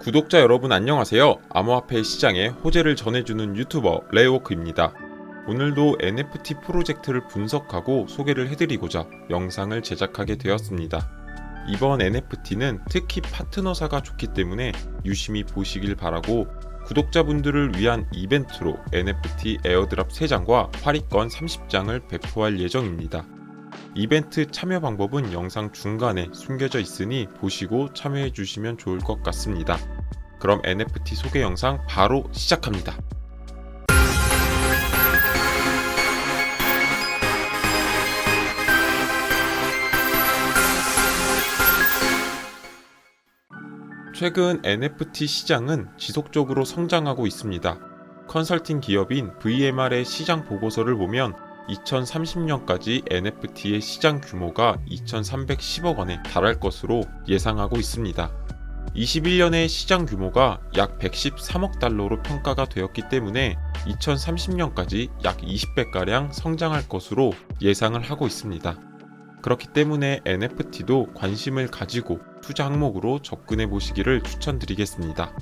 구독자 여러분 안녕하세요. 암호화폐 시장에 호재를 전해주는 유튜버 레이워크입니다. 오늘도 NFT 프로젝트를 분석하고 소개를 해드리고자 영상을 제작하게 되었습니다. 이번 NFT는 특히 파트너사가 좋기 때문에 유심히 보시길 바라고 구독자분들을 위한 이벤트로 NFT 에어드랍 3장과 활이권 30장을 배포할 예정입니다. 이벤트 참여 방법은 영상 중간에 숨겨져 있으니 보시고 참여해 주시면 좋을 것 같습니다. 그럼 NFT 소개 영상 바로 시작합니다. 최근 NFT 시장은 지속적으로 성장하고 있습니다. 컨설팅 기업인 VMR의 시장 보고서를 보면 2030년까지 NFT의 시장 규모가 2,310억 원에 달할 것으로 예상하고 있습니다. 21년의 시장 규모가 약 113억 달러로 평가가 되었기 때문에 2030년까지 약 20배가량 성장할 것으로 예상을 하고 있습니다. 그렇기 때문에 NFT도 관심을 가지고 투자 항목으로 접근해 보시기를 추천드리겠습니다.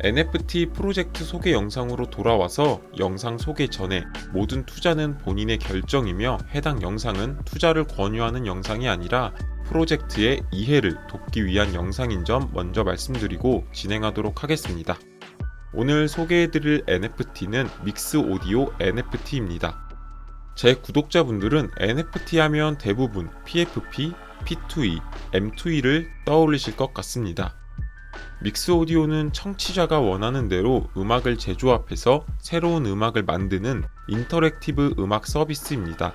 NFT 프로젝트 소개 영상으로 돌아와서 영상 소개 전에 모든 투자는 본인의 결정이며 해당 영상은 투자를 권유하는 영상이 아니라 프로젝트의 이해를 돕기 위한 영상인 점 먼저 말씀드리고 진행하도록 하겠습니다. 오늘 소개해드릴 NFT는 믹스 오디오 NFT입니다. 제 구독자분들은 NFT 하면 대부분 PFP, P2E, M2E를 떠올리실 것 같습니다. 믹스 오디오는 청취자가 원하는 대로 음악을 재조합해서 새로운 음악을 만드는 인터랙티브 음악 서비스입니다.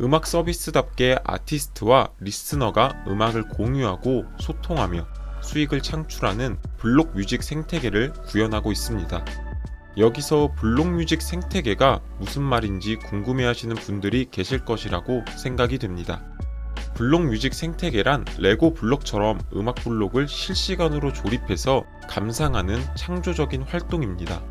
음악 서비스답게 아티스트와 리스너가 음악을 공유하고 소통하며 수익을 창출하는 블록 뮤직 생태계를 구현하고 있습니다. 여기서 블록 뮤직 생태계가 무슨 말인지 궁금해 하시는 분들이 계실 것이라고 생각이 됩니다. 블록 뮤직 생태계란 레고 블록처럼 음악 블록을 실시간으로 조립해서 감상하는 창조적인 활동입니다.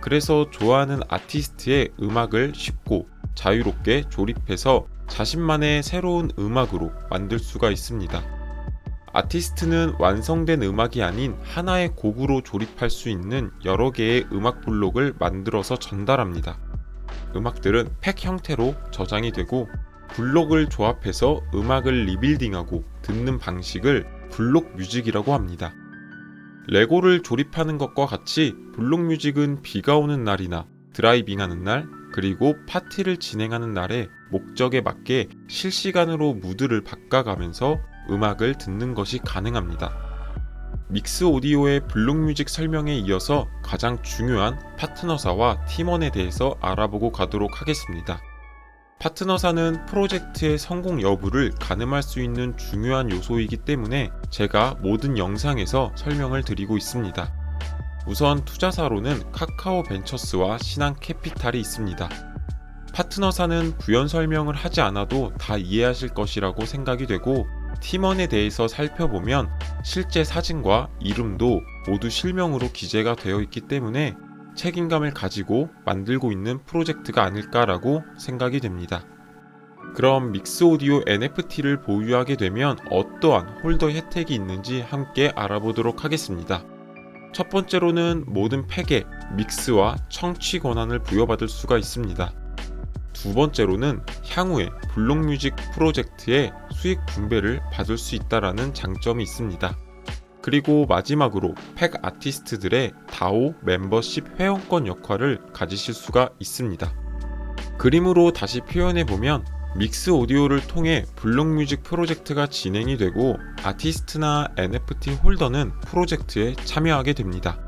그래서 좋아하는 아티스트의 음악을 쉽고 자유롭게 조립해서 자신만의 새로운 음악으로 만들 수가 있습니다. 아티스트는 완성된 음악이 아닌 하나의 곡으로 조립할 수 있는 여러 개의 음악 블록을 만들어서 전달합니다. 음악들은 팩 형태로 저장이 되고 블록을 조합해서 음악을 리빌딩하고 듣는 방식을 블록 뮤직이라고 합니다. 레고를 조립하는 것과 같이 블록 뮤직은 비가 오는 날이나 드라이빙 하는 날, 그리고 파티를 진행하는 날에 목적에 맞게 실시간으로 무드를 바꿔가면서 음악을 듣는 것이 가능합니다. 믹스 오디오의 블록 뮤직 설명에 이어서 가장 중요한 파트너사와 팀원에 대해서 알아보고 가도록 하겠습니다. 파트너사는 프로젝트의 성공 여부를 가늠할 수 있는 중요한 요소이기 때문에 제가 모든 영상에서 설명을 드리고 있습니다. 우선 투자사로는 카카오 벤처스와 신한 캐피탈이 있습니다. 파트너사는 부연 설명을 하지 않아도 다 이해하실 것이라고 생각이 되고 팀원에 대해서 살펴보면 실제 사진과 이름도 모두 실명으로 기재가 되어 있기 때문에 책임감을 가지고 만들고 있는 프로젝트가 아닐까라고 생각이 됩니다. 그럼 믹스 오디오 NFT를 보유하게 되면 어떠한 홀더 혜택이 있는지 함께 알아보도록 하겠습니다. 첫 번째로는 모든 팩에 믹스와 청취 권한을 부여받을 수가 있습니다. 두 번째로는 향후에 블록뮤직 프로젝트의 수익 분배를 받을 수 있다라는 장점이 있습니다. 그리고 마지막으로 팩 아티스트들의 다오 멤버십 회원권 역할을 가지실 수가 있습니다. 그림으로 다시 표현해 보면 믹스 오디오를 통해 블록뮤직 프로젝트가 진행이 되고 아티스트나 NFT 홀더는 프로젝트에 참여하게 됩니다.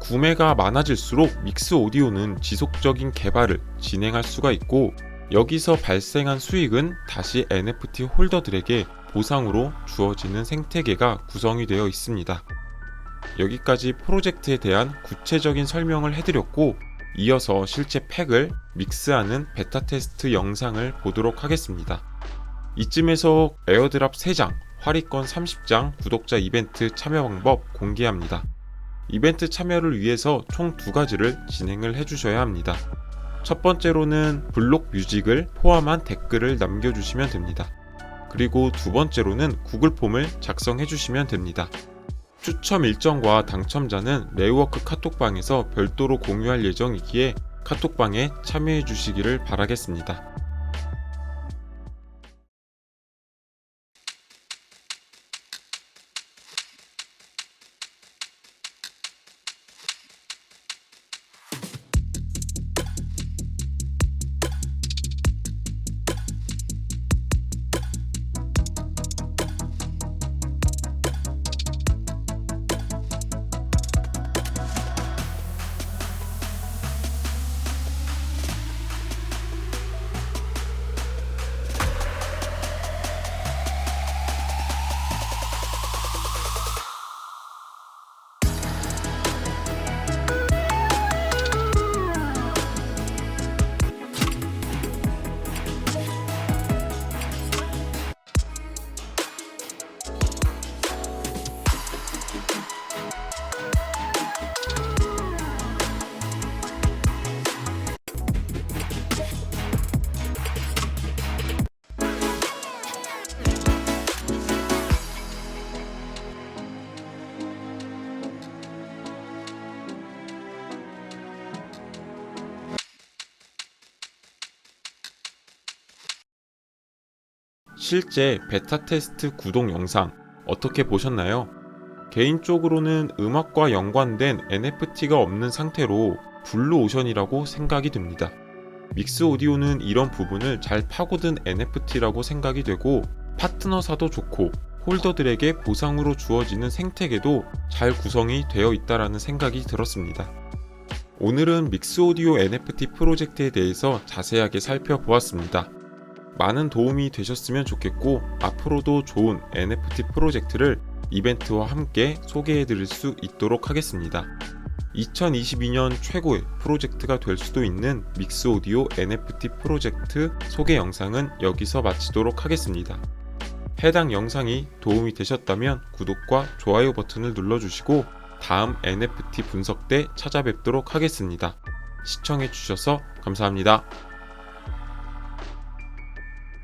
구매가 많아질수록 믹스 오디오는 지속적인 개발을 진행할 수가 있고 여기서 발생한 수익은 다시 NFT 홀더들에게 보상으로 주어지는 생태계가 구성이 되어 있습니다. 여기까지 프로젝트에 대한 구체적인 설명을 해드렸고 이어서 실제 팩을 믹스하는 베타 테스트 영상을 보도록 하겠습니다. 이쯤에서 에어드랍 3장, 활이권 30장 구독자 이벤트 참여 방법 공개합니다. 이벤트 참여를 위해서 총 두 가지를 진행을 해주셔야 합니다. 첫 번째로는 블록 뮤직을 포함한 댓글을 남겨주시면 됩니다. 그리고 두 번째로는 구글 폼을 작성해 주시면 됩니다. 추첨 일정과 당첨자는 레이워크 카톡방에서 별도로 공유할 예정이기에 카톡방에 참여해 주시기를 바라겠습니다. 실제 베타 테스트 구독 영상 어떻게 보셨나요? 개인적으로는 음악과 연관된 NFT가 없는 상태로 블루 오션이라고 생각이 듭니다. 믹스 오디오는 이런 부분을 잘 파고든 NFT라고 생각이 되고 파트너사도 좋고 홀더들에게 보상으로 주어지는 생태계도 잘 구성이 되어 있다라는 생각이 들었습니다. 오늘은 믹스 오디오 NFT 프로젝트에 대해서 자세하게 살펴보았습니다. 많은 도움이 되셨으면 좋겠고 앞으로도 좋은 NFT 프로젝트를 이벤트와 함께 소개해 드릴 수 있도록 하겠습니다. 2022년 최고의 프로젝트가 될 수도 있는 믹스 오디오 NFT 프로젝트 소개 영상은 여기서 마치도록 하겠습니다. 해당 영상이 도움이 되셨다면 구독과 좋아요 버튼을 눌러주시고 다음 NFT 분석 때 찾아뵙도록 하겠습니다. 시청해 주셔서 감사합니다.